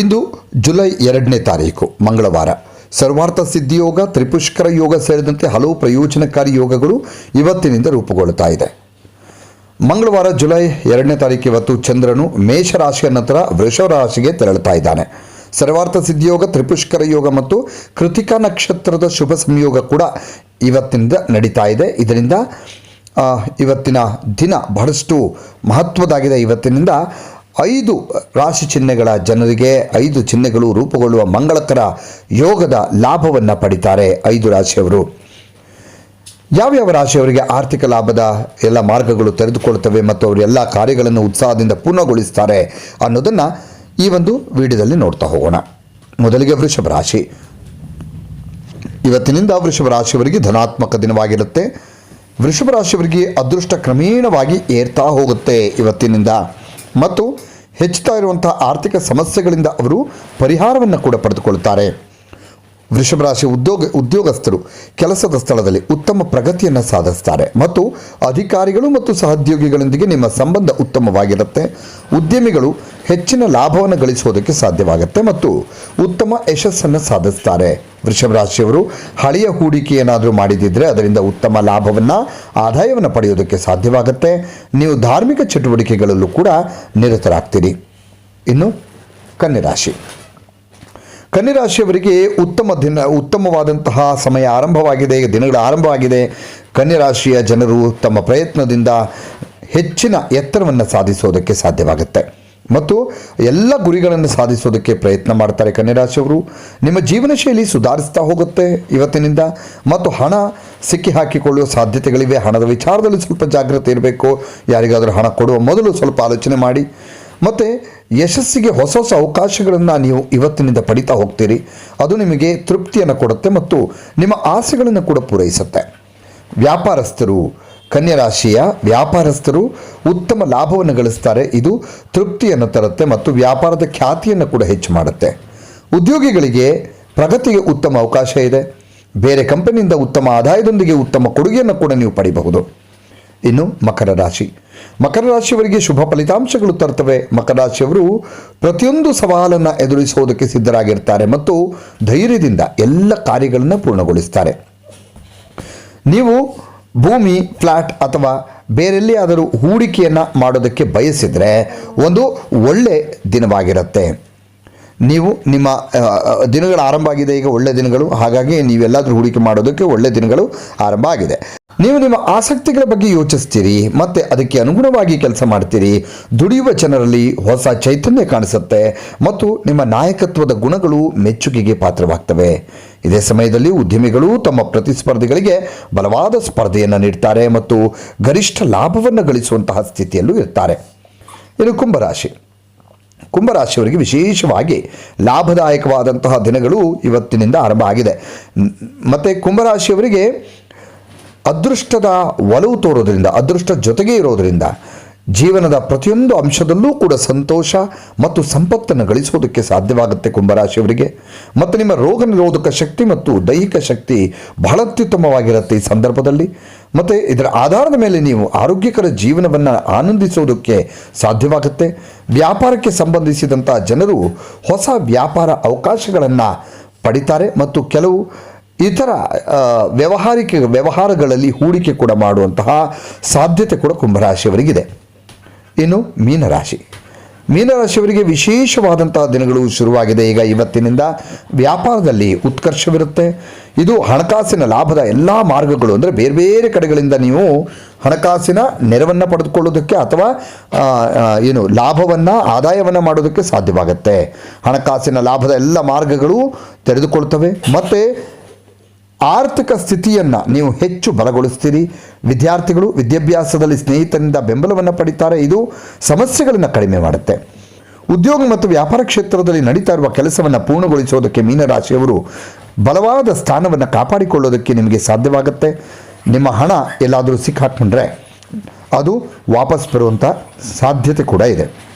ಇಂದು July ಎರಡನೇ ತಾರೀಕು, ಮಂಗಳವಾರ. ಸರ್ವಾರ್ಥ ಸಿದ್ಧಿಯೋಗ, ತ್ರಿಪುಷ್ಕರ ಯೋಗ ಸೇರಿದಂತೆ ಹಲವು ಪ್ರಯೋಜನಕಾರಿ ಯೋಗಗಳು ಇವತ್ತಿನಿಂದ ರೂಪುಗೊಳ್ಳುತ್ತಾ ಇದೆ. ಮಂಗಳವಾರ ಜುಲೈ ಎರಡನೇ ತಾರೀಕು ಇವತ್ತು ಚಂದ್ರನು ಮೇಷರಾಶಿಯ ನಂತರ ವೃಷಭ ರಾಶಿಗೆ ತೆರಳುತ್ತಾ ಇದ್ದಾನೆ. ಸರ್ವಾರ್ಥ ಸಿದ್ಧಿಯೋಗ, ತ್ರಿಪುಷ್ಕರ ಯೋಗ ಮತ್ತು ಕೃತಿಕಾ ನಕ್ಷತ್ರದ ಶುಭ ಸಂಯೋಗ ಕೂಡ ಇವತ್ತಿನಿಂದ ನಡೀತಾ ಇದೆ. ಇದರಿಂದ ಇವತ್ತಿನ ದಿನ ಬಹಳಷ್ಟು ಮಹತ್ವದಾಗಿದೆ ಇವತ್ತಿನಿಂದ ಐದು ರಾಶಿ ಚಿಹ್ನೆಗಳ ಜನರಿಗೆ ಐದು ಚಿಹ್ನೆಗಳು ರೂಪುಗೊಳ್ಳುವ ಮಂಗಳಕರ ಯೋಗದ ಲಾಭವನ್ನು ಪಡಿತಾರೆ ಐದು ರಾಶಿಯವರು. ಯಾವ್ಯಾವ ರಾಶಿಯವರಿಗೆ ಆರ್ಥಿಕ ಲಾಭದ ಎಲ್ಲ ಮಾರ್ಗಗಳು ತೆರೆದುಕೊಳ್ಳುತ್ತವೆ ಮತ್ತು ಅವರು ಎಲ್ಲ ಕಾರ್ಯಗಳನ್ನು ಉತ್ಸಾಹದಿಂದ ಪೂರ್ಣಗೊಳಿಸ್ತಾರೆ ಅನ್ನೋದನ್ನು ಈ ಒಂದು ವಿಡಿಯೋದಲ್ಲಿ ನೋಡ್ತಾ ಹೋಗೋಣ. ಮೊದಲಿಗೆ ವೃಷಭ ರಾಶಿ. ಇವತ್ತಿನಿಂದ ವೃಷಭ ರಾಶಿಯವರಿಗೆ ಧನಾತ್ಮಕ ದಿನವಾಗಿರುತ್ತೆ. ವೃಷಭ ರಾಶಿಯವರಿಗೆ ಅದೃಷ್ಟ ಕ್ರಮೇಣವಾಗಿ ಏರ್ತಾ ಹೋಗುತ್ತೆ ಇವತ್ತಿನಿಂದ. ಮತ್ತು ಹೆಚ್ಚುತ್ತಾ ಇರುವಂತಹ ಆರ್ಥಿಕ ಸಮಸ್ಯೆಗಳಿಂದ ಅವರು ಪರಿಹಾರವನ್ನು ಕೂಡ ಪಡೆದುಕೊಳ್ಳುತ್ತಾರೆ. ವೃಷಭ ರಾಶಿ ಉದ್ಯೋಗ, ಉದ್ಯೋಗಸ್ಥರು ಕೆಲಸದ ಸ್ಥಳದಲ್ಲಿ ಉತ್ತಮ ಪ್ರಗತಿಯನ್ನು ಸಾಧಿಸ್ತಾರೆ. ಮತ್ತು ಅಧಿಕಾರಿಗಳು ಮತ್ತು ಸಹೋದ್ಯೋಗಿಗಳೊಂದಿಗೆ ನಿಮ್ಮ ಸಂಬಂಧ ಉತ್ತಮವಾಗಿರುತ್ತೆ. ಉದ್ಯಮಿಗಳು ಹೆಚ್ಚಿನ ಲಾಭವನ್ನು ಗಳಿಸೋದಕ್ಕೆ ಸಾಧ್ಯವಾಗುತ್ತೆ ಮತ್ತು ಉತ್ತಮ ಯಶಸ್ಸನ್ನು ಸಾಧಿಸ್ತಾರೆ. ವೃಷಭ ರಾಶಿಯವರು ಹಳೆಯ ಹೂಡಿಕೆ ಏನಾದರೂ ಮಾಡಿದಿದ್ರೆ ಅದರಿಂದ ಉತ್ತಮ ಲಾಭವನ್ನು, ಆದಾಯವನ್ನು ಪಡೆಯೋದಕ್ಕೆ ಸಾಧ್ಯವಾಗುತ್ತೆ. ನೀವು ಧಾರ್ಮಿಕ ಚಟುವಟಿಕೆಗಳಲ್ಲೂ ಕೂಡ ನಿರತರಾಗ್ತೀರಿ. ಇನ್ನು ಕನ್ಯರಾಶಿ ಕನ್ಯರಾಶಿಯವರಿಗೆ ಉತ್ತಮ ದಿನ, ಉತ್ತಮವಾದಂತಹ ಸಮಯ ಆರಂಭವಾಗಿದೆ, ದಿನಗಳ ಆರಂಭವಾಗಿದೆ. ಕನ್ಯರಾಶಿಯ ಜನರು ತಮ್ಮ ಪ್ರಯತ್ನದಿಂದ ಹೆಚ್ಚಿನ ಎತ್ತರವನ್ನು ಸಾಧಿಸೋದಕ್ಕೆ ಸಾಧ್ಯವಾಗುತ್ತೆ. ಮತ್ತು ಎಲ್ಲ ಗುರಿಗಳನ್ನು ಸಾಧಿಸೋದಕ್ಕೆ ಪ್ರಯತ್ನ ಮಾಡ್ತಾರೆ ಕನ್ಯರಾಶಿಯವರು. ನಿಮ್ಮ ಜೀವನ ಶೈಲಿ ಸುಧಾರಿಸ್ತಾ ಹೋಗುತ್ತೆ ಇವತ್ತಿನಿಂದ. ಮತ್ತು ಹಣ ಸಿಕ್ಕಿ ಹಾಕಿಕೊಳ್ಳುವ ಸಾಧ್ಯತೆಗಳಿವೆ. ಹಣದ ವಿಚಾರದಲ್ಲಿ ಸ್ವಲ್ಪ ಜಾಗ್ರತೆ ಇರಬೇಕು. ಯಾರಿಗಾದರೂ ಹಣ ಕೊಡುವ ಮೊದಲು ಸ್ವಲ್ಪ ಆಲೋಚನೆ ಮಾಡಿ. ಮತ್ತು ಯಶಸ್ಸಿಗೆ ಹೊಸ ಹೊಸ ಅವಕಾಶಗಳನ್ನು ನೀವು ಇವತ್ತಿನಿಂದ ಪಡಿತಾ ಹೋಗ್ತೀರಿ. ಅದು ನಿಮಗೆ ತೃಪ್ತಿಯನ್ನು ಕೊಡುತ್ತೆ ಮತ್ತು ನಿಮ್ಮ ಆಸೆಗಳನ್ನು ಕೂಡ ಪೂರೈಸುತ್ತೆ. ವ್ಯಾಪಾರಸ್ಥರು ಕನ್ಯರಾಶಿಯ ವ್ಯಾಪಾರಸ್ಥರು ಉತ್ತಮ ಲಾಭವನ್ನು ಗಳಿಸ್ತಾರೆ. ಇದು ತೃಪ್ತಿಯನ್ನು ತರುತ್ತೆ ಮತ್ತು ವ್ಯಾಪಾರದ ಖ್ಯಾತಿಯನ್ನು ಕೂಡ ಹೆಚ್ಚು ಮಾಡುತ್ತೆ. ಉದ್ಯೋಗಿಗಳಿಗೆ ಪ್ರಗತಿಗೆ ಉತ್ತಮ ಅವಕಾಶ ಇದೆ. ಬೇರೆ ಕಂಪನಿಯಿಂದ ಉತ್ತಮ ಆದಾಯದೊಂದಿಗೆ ಉತ್ತಮ ಕೊಡುಗೆಯನ್ನು ಕೂಡ ನೀವು ಪಡೆಯಬಹುದು. ಇನ್ನು ಮಕರ ರಾಶಿ. ಮಕರ ರಾಶಿಯವರಿಗೆ ಶುಭ ಫಲಿತಾಂಶಗಳು ತರ್ತವೆ. ಮಕರ ರಾಶಿಯವರು ಪ್ರತಿಯೊಂದು ಸವಾಲನ್ನು ಎದುರಿಸುವುದಕ್ಕೆ ಸಿದ್ಧರಾಗಿರ್ತಾರೆ ಮತ್ತು ಧೈರ್ಯದಿಂದ ಎಲ್ಲ ಕಾರ್ಯಗಳನ್ನು ಪೂರ್ಣಗೊಳಿಸ್ತಾರೆ. ನೀವು ಭೂಮಿ ಫ್ಲ್ಯಾಟ್ ಅಥವಾ ಬೇರೆಲ್ಲಿಯಾದರೂ ಹೂಡಿಕೆಯನ್ನು ಮಾಡೋದಕ್ಕೆ ಬಯಸಿದರೆ ಒಂದು ಒಳ್ಳೆ ದಿನವಾಗಿರುತ್ತೆ. ನೀವು ನಿಮ್ಮ ದಿನಗಳು ಆರಂಭ ಆಗಿದೆ, ಈಗ ಒಳ್ಳೆ ದಿನಗಳು. ಹಾಗಾಗಿ ನೀವೆಲ್ಲಾದರೂ ಹೂಡಿಕೆ ಮಾಡೋದಕ್ಕೆ ಒಳ್ಳೆ ದಿನಗಳು ಆರಂಭ ಆಗಿದೆ. ನೀವು ನಿಮ್ಮ ಆಸಕ್ತಿಗಳ ಬಗ್ಗೆ ಯೋಚಿಸ್ತೀರಿ, ಮತ್ತು ಅದಕ್ಕೆ ಅನುಗುಣವಾಗಿ ಕೆಲಸ ಮಾಡ್ತೀರಿ. ದುಡಿಯುವ ಜನರಲ್ಲಿ ಹೊಸ ಚೈತನ್ಯ ಕಾಣಿಸುತ್ತೆ, ಮತ್ತು ನಿಮ್ಮ ನಾಯಕತ್ವದ ಗುಣಗಳು ಮೆಚ್ಚುಗೆಗೆ ಪಾತ್ರವಾಗ್ತವೆ. ಇದೇ ಸಮಯದಲ್ಲಿ ಉದ್ಯಮಿಗಳು ತಮ್ಮ ಪ್ರತಿಸ್ಪರ್ಧಿಗಳಿಗೆ ಬಲವಾದ ಸ್ಪರ್ಧೆಯನ್ನು ನೀಡ್ತಾರೆ, ಮತ್ತು ಗರಿಷ್ಠ ಲಾಭವನ್ನು ಗಳಿಸುವಂತಹ ಸ್ಥಿತಿಯಲ್ಲೂ ಇರ್ತಾರೆ. ಇದು ಕುಂಭರಾಶಿ ಕುಂಭರಾಶಿಯವರಿಗೆ ವಿಶೇಷವಾಗಿ ಲಾಭದಾಯಕವಾದಂತಹ ದಿನಗಳು ಇವತ್ತಿನಿಂದ ಆರಂಭ ಆಗಿದೆ. ಮತ್ತು ಕುಂಭರಾಶಿಯವರಿಗೆ ಅದೃಷ್ಟದ ಒಲವು ತೋರೋದ್ರಿಂದ, ಅದೃಷ್ಟ ಜೊತೆಗೆ ಇರೋದರಿಂದ ಜೀವನದ ಪ್ರತಿಯೊಂದು ಅಂಶದಲ್ಲೂ ಕೂಡ ಸಂತೋಷ ಮತ್ತು ಸಂಪತ್ತನ್ನು ಗಳಿಸುವುದಕ್ಕೆ ಸಾಧ್ಯವಾಗುತ್ತೆ ಕುಂಭರಾಶಿಯವರಿಗೆ. ಮತ್ತು ನಿಮ್ಮ ರೋಗ ನಿರೋಧಕ ಶಕ್ತಿ ಮತ್ತು ದೈಹಿಕ ಶಕ್ತಿ ಬಹಳ ಅತ್ಯುತ್ತಮವಾಗಿರುತ್ತೆ ಈ ಸಂದರ್ಭದಲ್ಲಿ. ಮತ್ತು ಇದರ ಆಧಾರದ ಮೇಲೆ ನೀವು ಆರೋಗ್ಯಕರ ಜೀವನವನ್ನು ಆನಂದಿಸುವುದಕ್ಕೆ ಸಾಧ್ಯವಾಗುತ್ತೆ. ವ್ಯಾಪಾರಕ್ಕೆ ಸಂಬಂಧಿಸಿದಂಥ ಜನರು ಹೊಸ ವ್ಯಾಪಾರ ಅವಕಾಶಗಳನ್ನು ಪಡಿತಾರೆ ಮತ್ತು ಕೆಲವು ಇತರ ವ್ಯವಹಾರಿಕ ವ್ಯವಹಾರಗಳಲ್ಲಿ ಹೂಡಿಕೆ ಕೂಡ ಮಾಡುವಂತಹ ಸಾಧ್ಯತೆ ಕೂಡ ಕುಂಭರಾಶಿಯವರಿಗಿದೆ. ಇನ್ನು ಮೀನರಾಶಿ. ಮೀನರಾಶಿಯವರಿಗೆ ವಿಶೇಷವಾದಂತಹ ದಿನಗಳು ಶುರುವಾಗಿದೆ. ಈಗ ಇವತ್ತಿನಿಂದ ವ್ಯಾಪಾರದಲ್ಲಿ ಉತ್ಕರ್ಷವಿರುತ್ತೆ. ಇದು ಹಣಕಾಸಿನ ಲಾಭದ ಎಲ್ಲ ಮಾರ್ಗಗಳು ಅಂದರೆ ಬೇರೆ ಬೇರೆ ಕಡೆಗಳಿಂದ ನೀವು ಹಣಕಾಸಿನ ನೆರವನ್ನು ಪಡೆದುಕೊಳ್ಳೋದಕ್ಕೆ ಅಥವಾ ಏನು ಲಾಭವನ್ನು, ಆದಾಯವನ್ನು ಮಾಡೋದಕ್ಕೆ ಸಾಧ್ಯವಾಗುತ್ತೆ. ಹಣಕಾಸಿನ ಲಾಭದ ಎಲ್ಲ ಮಾರ್ಗಗಳು ತೆರೆದುಕೊಳ್ತವೆ. ಮತ್ತು ಆರ್ಥಿಕ ಸ್ಥಿತಿಯನ್ನು ನೀವು ಹೆಚ್ಚು ಬಲಗೊಳಿಸ್ತೀರಿ. ವಿದ್ಯಾರ್ಥಿಗಳು ವಿದ್ಯಾಭ್ಯಾಸದಲ್ಲಿ ಸ್ನೇಹಿತರಿಂದ ಬೆಂಬಲವನ್ನು ಪಡಿತಾರೆ. ಇದು ಸಮಸ್ಯೆಗಳನ್ನು ಕಡಿಮೆ ಮಾಡುತ್ತೆ. ಉದ್ಯೋಗ ಮತ್ತು ವ್ಯಾಪಾರ ಕ್ಷೇತ್ರದಲ್ಲಿ ನಡೀತಾ ಇರುವ ಕೆಲಸವನ್ನು ಪೂರ್ಣಗೊಳಿಸೋದಕ್ಕೆ ಮೀನರಾಶಿಯವರು ಬಲವಾದ ಸ್ಥಾನವನ್ನು ಕಾಪಾಡಿಕೊಳ್ಳೋದಕ್ಕೆ ನಿಮಗೆ ಸಾಧ್ಯವಾಗುತ್ತೆ. ನಿಮ್ಮ ಹಣ ಎಲ್ಲಾದರೂ ಸಿಕ್ಕಾಕೊಂಡ್ರೆ ಅದು ವಾಪಸ್ ಬರುವಂಥ ಸಾಧ್ಯತೆ ಕೂಡ ಇದೆ.